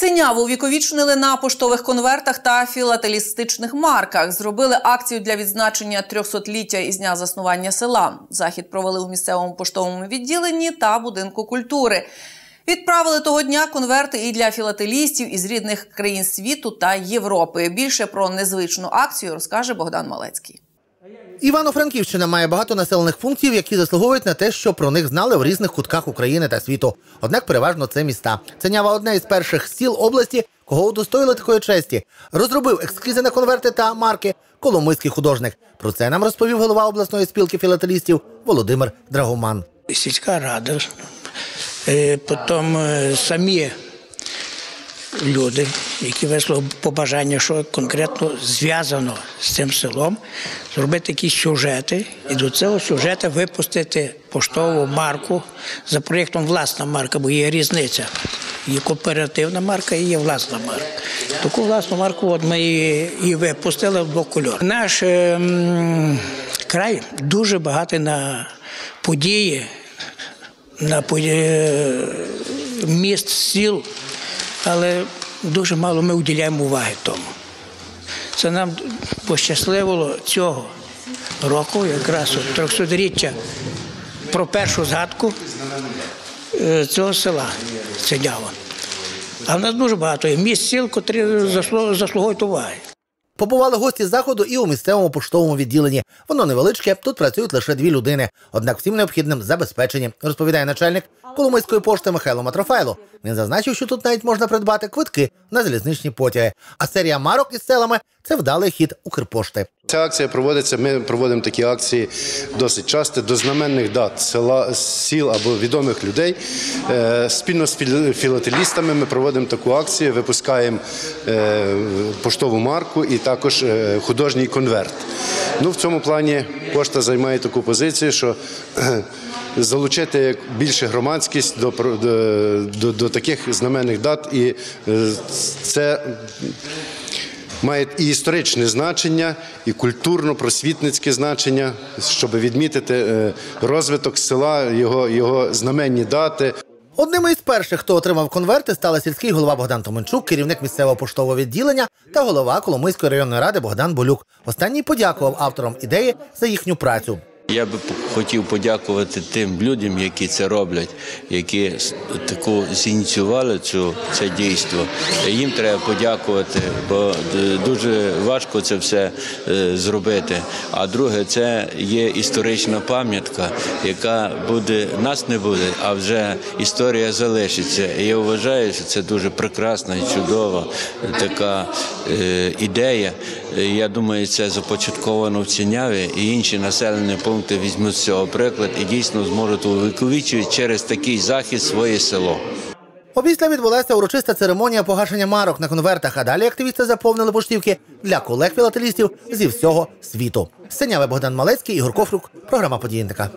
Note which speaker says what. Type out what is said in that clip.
Speaker 1: Циняву увіковічнили на поштових конвертах та філателістичних марках. Зробили акцію для відзначення 300-ліття із дня заснування села. Захід провели у місцевому поштовому відділенні та будинку культури. Відправили того дня конверти і для філателістів із рідних країн світу та Європи. Більше про незвичну акцію розкаже Богдан Малецький.
Speaker 2: Івано-Франківщина має багато населених пунктів, які заслуговують на те, що про них знали в різних кутках України та світу. Однак переважно це міста. Ценява одне із перших сіл області, кого удостоїли такої честі. Розробив ескізи на конверти та марки коломийський художник. Про це нам розповів голова обласної спілки філателістів Володимир Драгоман.
Speaker 3: Сільська рада, е, потім е, самі люди, які висловили побажання, що конкретно зв'язано з цим селом, зробити якісь сюжети і до цього сюжету випустити поштову марку за проєктом власна марка, бо є різниця. Є кооперативна марка і є власна марка. Таку власну марку от ми і, випустили в двох кольорах. Наш ем, край дуже багатий на події, на події міст, сіл, але дуже мало ми уділяємо уваги тому. Це нам пощасливило цього року, якраз от 300-річчя про першу згадку е, цього села Ценява. А в нас дуже багато є місць сіл, котрі заслу- заслуговують уваги.
Speaker 2: Побували гості заходу і у місцевому поштовому відділенні. Воно невеличке, тут працюють лише дві людини. Однак всім необхідним забезпечені, розповідає начальник Коломийської пошти Михайло Матрофайло. Він зазначив, що тут навіть можна придбати квитки на залізничні потяги. А серія марок із селами це вдалий хід Укрпошти.
Speaker 4: Ця акція проводиться. Ми проводимо такі акції досить часто до знаменних дат села, сіл або відомих людей. Е, Спільно з філателістами ми проводимо таку акцію, випускаємо е, поштову марку і також е, художній конверт. Ну, в цьому плані пошта займає таку позицію, що залучити більше громадськість до, до, до, до таких знаменних дат, і це має і історичне значення, і культурно-просвітницьке значення, щоб відмітити е, розвиток села, його, його знаменні дати.
Speaker 2: Одними із перших, хто отримав конверти, стали сільський голова Богдан Томенчук, керівник місцевого поштового відділення та голова Коломийської районної ради Богдан Болюк. Останній подякував авторам ідеї за їхню працю.
Speaker 5: Я би хотів подякувати тим людям, які це роблять, які таку зініціювали цю це дійство. Їм треба подякувати, бо дуже важко це все е, зробити. А друге, це є історична пам'ятка, яка буде нас не буде, а вже історія залишиться. І я вважаю, що це дуже прекрасна і чудова така е, ідея. Е, Я думаю, це започатковано в Ціняві і інші населені пункти візьмуть з цього приклад і дійсно зможуть увіковічувати через такий захист своє село.
Speaker 2: Опісля відбулася урочиста церемонія погашення марок на конвертах, а далі активісти заповнили поштівки для колег філателістів зі всього світу. Синяви Богдан Малецький, Ігор Кофрук, програма «Подіїнника».